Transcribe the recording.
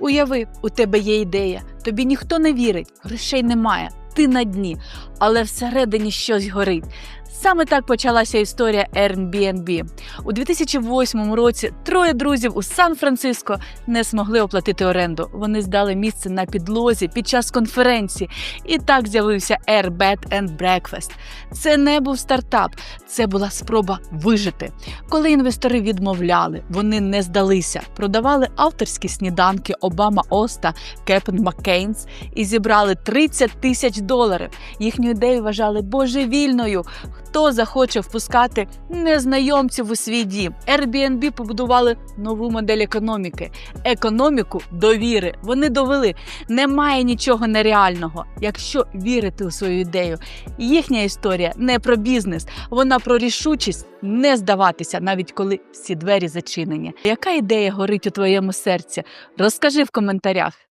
Уяви, у тебе є ідея, тобі ніхто не вірить, грошей немає, ти на дні, але всередині щось горить. Саме так почалася історія Airbnb. У 2008 році троє друзів у Сан-Франциско не змогли оплатити оренду. Вони здали місце на підлозі під час конференції, і так з'явився Air Bed and Breakfast. Це не був стартап, це була спроба вижити. Коли інвестори відмовляли, вони не здалися, продавали авторські сніданки Обама Оста, Кепен Маккейнс і зібрали 30 тисяч доларів. Їхню ідею вважали божевільною. Хто захоче впускати незнайомців у свій дім? Airbnb побудували нову модель економіки, економіку довіри. Вони довели, немає нічого нереального, якщо вірити у свою ідею. Їхня історія не про бізнес, вона про рішучість не здаватися, навіть коли всі двері зачинені. Яка ідея горить у твоєму серці? Розкажи в коментарях.